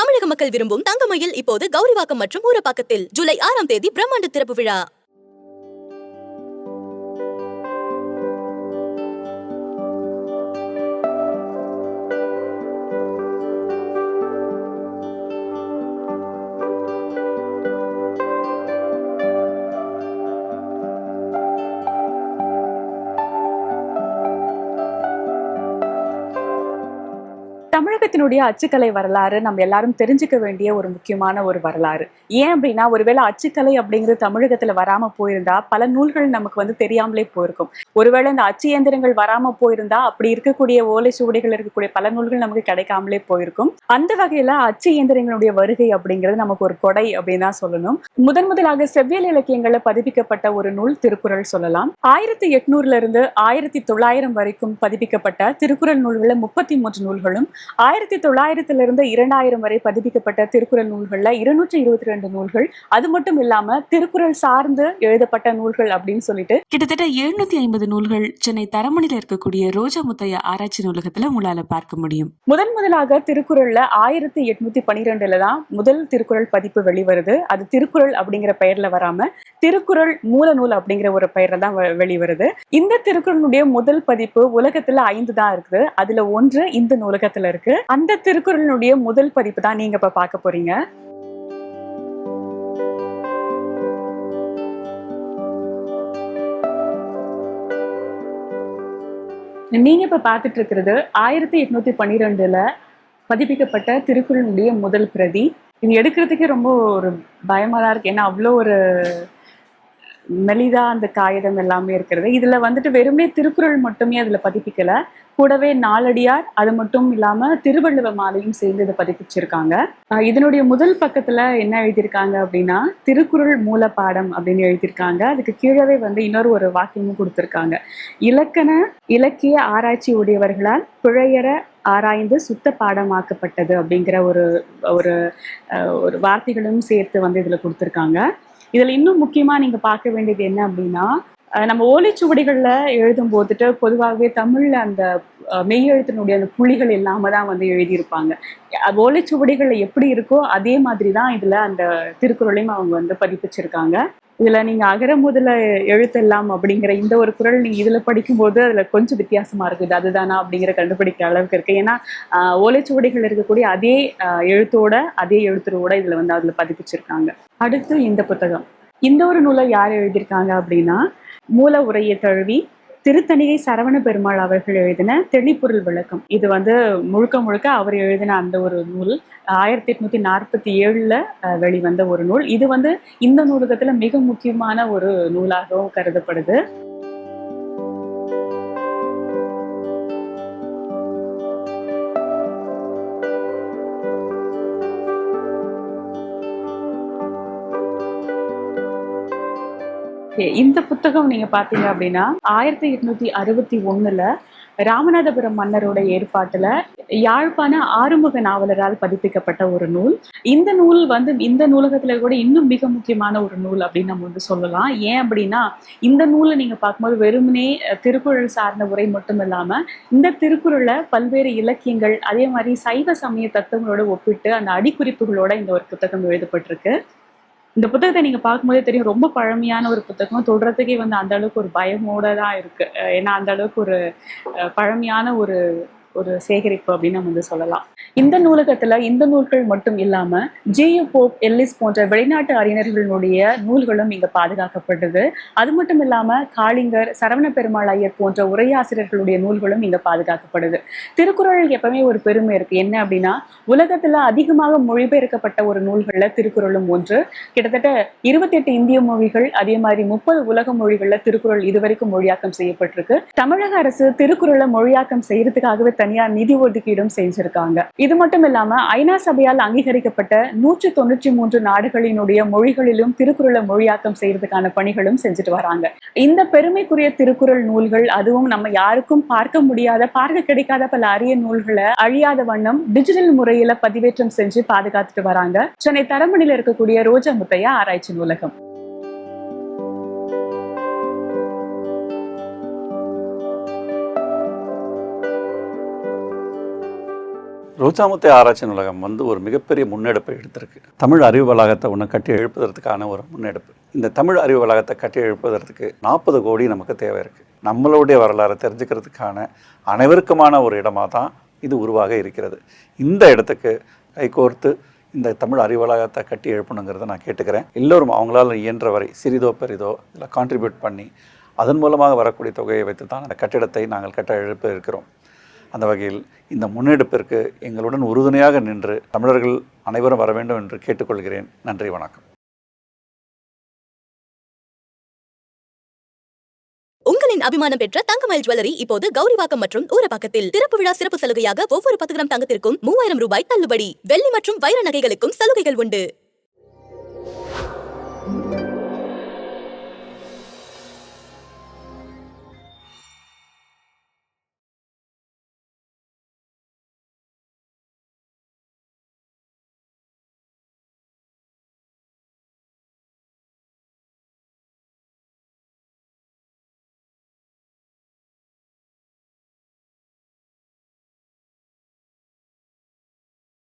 தமிழக மக்கள் விரும்பும் தங்கமயில் இப்போது கௌரிவாக்கம் மற்றும் ஊரப்பாக்கத்தில் ஜூலை ஆறாம் தேதி பிரம்மாண்ட திறப்பு விழா. தமிழகத்தினுடைய அச்சுக்கலை வரலாறு நம்ம எல்லாரும் தெரிஞ்சுக்க வேண்டிய ஒரு முக்கியமான ஒரு வரலாறு. ஏன் அப்படின்னா ஒருவேளை அச்சுக்கலை அப்படிங்கிறது தமிழகத்துல வராம போயிருந்தா பல நூல்கள் நமக்கு வந்து தெரியாமலே போயிருக்கும். ஒருவேளை இந்த அச்சு இயந்திரங்கள் வராம போயிருந்தா அப்படி இருக்கக்கூடிய ஓலை சுவடிகள் இருக்கக்கூடிய பல நூல்கள் நமக்கு கிடைக்காமலே போயிருக்கும். அந்த வகையில அச்சு இயந்திரங்களுடைய வருகை அப்படிங்கிறது நமக்கு ஒரு கொடை அப்படின்னு தான் சொல்லணும். முதன் முதலாக செவ்வியல் இலக்கியங்கள்ல பதிப்பிக்கப்பட்ட ஒரு நூல் திருக்குறள் சொல்லலாம். ஆயிரத்தி எட்நூறுல இருந்து ஆயிரத்தி தொள்ளாயிரம் வரைக்கும் பதிப்பிக்கப்பட்ட திருக்குறள் நூல்கள்ல முப்பத்தி மூன்று நூல்களும் ஆயிரத்தி தொள்ளாயிரத்துல இருந்து இரண்டாயிரம் வரை பதிப்பிக்கப்பட்ட திருக்குறள் நூல்களில் இருநூற்றி இருபத்தி ரெண்டு நூல்கள். அது மட்டும் இல்லாம திருக்குறள் சார்ந்து எழுதப்பட்ட நூல்கள் அப்படின்னு சொல்லிட்டு கிட்டத்தட்ட எழுநூத்தி ஐம்பது நூல்கள் சென்னை தரமணியில் இருக்கக்கூடிய ரோஜா முத்தைய ஆராய்ச்சி நூலகத்துல உங்களால பார்க்க முடியும். முதன் முதலாக திருக்குறள்ல ஆயிரத்தி எட்நூத்தி பனிரெண்டுல தான் முதல் திருக்குறள் பதிப்பு வெளிவருது. அது திருக்குறள் அப்படிங்கிற பெயர்ல வராம திருக்குறள் மூல நூல் அப்படிங்கிற ஒரு பெயர்ல தான் வெளிவருது. இந்த திருக்குறளுடைய முதல் பதிப்பு உலகத்துல ஐந்து தான் இருக்குது. அதுல ஒன்று இந்த நூலகத்துல இருக்கு. அந்த திருக்குறளினுடைய முதல் பதிப்பு தான் நீங்க இப்ப பார்க்க போறீங்க. நீங்க இப்ப பார்த்துட்டு இருக்கிறது ஆயிரத்தி எட்நூத்தி பன்னிரெண்டுல பதிப்பிக்கப்பட்ட திருக்குறளுடைய முதல் பிரதி. இது எடுக்கிறதுக்கே ரொம்ப ஒரு பயமா தான் இருக்கு. ஏன்னா அவ்வளோ ஒரு மெலிதா அந்த காகிதம் எல்லாமே இருக்கிறது. இதுல வந்துட்டு வெறுமே திருக்குறள் மட்டுமே அதுல பதிப்பிக்கல. கூடவே நாலடியார் அது மட்டும் இல்லாம திருவள்ளுவ மாலையும் சேர்ந்து இதை பதிப்பிச்சிருக்காங்க. இதனுடைய முதல் பக்கத்துல என்ன எழுதியிருக்காங்க அப்படின்னா திருக்குறள் மூல பாடம் அப்படின்னு எழுதியிருக்காங்க. அதுக்கு கீழவே வந்து இன்னொரு ஒரு வாக்கியமும் கொடுத்திருக்காங்க. இலக்கண இலக்கிய ஆராய்ச்சி உடையவர்களால் பிழையற ஆராய்ந்து சுத்த பாடமாக்கப்பட்டது அப்படிங்கிற ஒரு ஒரு ஒரு வார்த்தைகளும் சேர்த்து வந்து இதுல கொடுத்திருக்காங்க. இதுல இன்னும் முக்கியமா நீங்க பார்க்க வேண்டியது என்ன அப்படின்னா நம்ம ஓலைச்சுவடிகள்ல எழுதும் போதுட்டு பொதுவாகவே தமிழ்ல அந்த அஹ், மெய்யெழுத்தினுடைய அந்த புள்ளிகள் இல்லாம தான் வந்து எழுதியிருப்பாங்க. ஓலைச்சுவடிகள்ல எப்படி இருக்கோ அதே மாதிரி தான் இதுல அந்த திருக்குறளையும் அவங்க வந்து பதிப்பிச்சிருக்காங்க. இதுல நீங்க அகர முதல எழுத்தெல்லாம் அப்படிங்கிற இந்த ஒரு குரல் நீங்க இதுல படிக்கும்போது அதுல கொஞ்சம் வித்தியாசமா இருக்குது. அதுதானா அப்படிங்கிற கண்டுபிடிக்கிற அளவுக்கு இருக்கு. ஏன்னா ஆஹ், ஓலைச்சுவடிகள் இருக்கக்கூடிய அதே ஆஹ், எழுத்தோட அதே எழுத்துருவோட இதுல வந்து அதுல பதிப்பிச்சிருக்காங்க. அடுத்து இந்த புத்தகம். இந்த ஒரு நூலை யார் எழுதியிருக்காங்க அப்படின்னா மூல உரையை தழுவி திருத்தணிகை சரவண பெருமாள் அவர்கள் எழுதின தெளிப்பொருள் விளக்கம். இது வந்து முழுக்க முழுக்க அவர் எழுதின அந்த ஒரு நூல். ஆயிரத்தி எட்நூத்தி நாற்பத்தி ஏழுல அஹ், வெளிவந்த ஒரு நூல். இது வந்து இந்த நூலகத்துல மிக முக்கியமான ஒரு நூலாகவும் கருதப்படுது. இந்த புத்தகம் நீங்க பாத்தீங்க அப்படின்னா ஆயிரத்தி எட்நூத்தி அறுபத்தி ஒண்ணுல ராமநாதபுரம் மன்னரோட ஏற்பாட்டுல யாழ்ப்பாண ஆறுமுக நாவலரால் பதிப்பிக்கப்பட்ட ஒரு நூல். இந்த நூல் வந்து இந்த நூலகத்துல கூட இன்னும் மிக முக்கியமான ஒரு நூல் அப்படின்னு நம்ம வந்து சொல்லலாம். ஏன் அப்படின்னா இந்த நூலை நீங்க பார்க்கும்போது வெறுமனே திருக்குறள் சார்ந்த உரை மட்டும் இல்லாம இந்த திருக்குறளை பல்வேறு இலக்கியங்கள் அதே மாதிரி சைவ சமய தத்துவங்களோட ஒப்பிட்டு அந்த அடிக்குறிப்புகளோட இந்த ஒரு புத்தகம் எழுதப்பட்டிருக்கு. இந்த புத்தகத்தை நீங்க பார்க்கும்போதே தெரியும் ரொம்ப பழமையான ஒரு புத்தகம். தொடுறதுக்கே வந்து அந்த அளவுக்கு ஒரு பயமோட தான் இருக்கு. ஏன்னா அந்த அளவுக்கு ஒரு அஹ், பழமையான ஒரு ஒரு சேகரிப்பு அப்படின்னு நம்ம வந்து சொல்லலாம். இந்த நூலகத்துல இந்த நூல்கள் மட்டும் இல்லாம ஜேயு போப் எல்லிஸ் போன்ற வெளிநாட்டு அறிஞர்களுடைய நூல்களும் இங்க பாதுகாக்கப்படுது. அது மட்டும் இல்லாம காளிங்கர் சரவண பெருமாள் ஐயர் போன்ற உரையாசிரியர்களுடைய நூல்களும் இங்க பாதுகாக்கப்படுது. திருக்குறள் எப்பவுமே ஒரு பெருமை இருக்கு. என்ன அப்படின்னா உலகத்துல அதிகமாக மொழிபெயர்க்கப்பட்ட ஒரு நூல்கள்ல திருக்குறளும் ஒன்று. கிட்டத்தட்ட இருபத்தி எட்டு இந்திய மொழிகள் அதே மாதிரி முப்பது உலக மொழிகள்ல திருக்குறள் இதுவரைக்கும் மொழியாக்கம் செய்யப்பட்டிருக்கு. தமிழக அரசு திருக்குறளை மொழியாக்கம் செய்யறதுக்காகவே தனியா நிதி ஒதுக்கீடும் செஞ்சிருக்காங்க. இது மட்டும் இல்லாம ஐநா சபையால் அங்கீகரிக்கப்பட்ட நூற்றி தொண்ணூற்றி மூன்று நாடுகளினுடைய மொழிகளிலும் திருக்குறளை மொழியாக்கம் செய்யறதுக்கான பணிகளும் செஞ்சுட்டு வராங்க. இந்த பெருமைக்குரிய திருக்குறள் நூல்கள் அதுவும் நம்ம யாருக்கும் பார்க்க முடியாத பார்க்க கிடைக்காத பல அரிய நூல்களை அழியாத வண்ணம் டிஜிட்டல் முறையில பதிவேற்றம் செஞ்சு பாதுகாத்துட்டு வராங்க. சென்னை தரமணியில இருக்கக்கூடிய ரோஜா முத்தையா ஆராய்ச்சி நூலகம். ரோஜாமுத்தை ஆராய்ச்சி நூலகம் வந்து ஒரு மிகப்பெரிய முன்னெடுப்பை எடுத்திருக்கு. தமிழ் அறிவு வளாகத்தை ஒன்று கட்டி எழுப்புவதற்கான ஒரு முன்னெடுப்பு. இந்த தமிழ் அறிவு வளாகத்தை கட்டி எழுப்புவதற்கு நாற்பது கோடி நமக்கு தேவை இருக்குது நம்மளுடைய வரலாறை தெரிஞ்சுக்கிறதுக்கான அனைவருக்குமான ஒரு இடமாக தான் இது உருவாக இருக்கிறது. இந்த இடத்துக்கு கைகோர்த்து இந்த தமிழ் அறிவு வளாகத்தை கட்டி எழுப்பணுங்கிறத நான் கேட்டுக்கிறேன். எல்லோரும் அவங்களால இயன்ற வரை சிறிதோ பெரிதோ இதில் கான்ட்ரிபியூட் பண்ணி அதன் மூலமாக வரக்கூடிய தொகையை வைத்து தான் அந்த கட்டிடத்தை நாங்கள் கட்ட எழுப்ப இருக்கிறோம். அந்த வகையில் இந்த முன்னெடுப்பிற்கு எங்களுடன் உறுதுணையாக நின்று தமிழர்கள் அனைவரும் வர வேண்டும் என்று கேட்டுக்கொள்கிறேன். நன்றி வணக்கம். உங்களின் அபிமானம் பெற்ற தங்கமயில் ஜுவல்லரி இப்போது கௌரிவாக்கம் மற்றும் ஊரப்பாக்கத்தில். திறப்பு விழா சிறப்பு சலுகையாக ஒவ்வொரு பத்து கிராம் தங்கத்திற்கும் மூவாயிரம் ரூபாய் தள்ளுபடி. வெள்ளி மற்றும் வைர நகைகளுக்கும் சலுகைகள் உண்டு.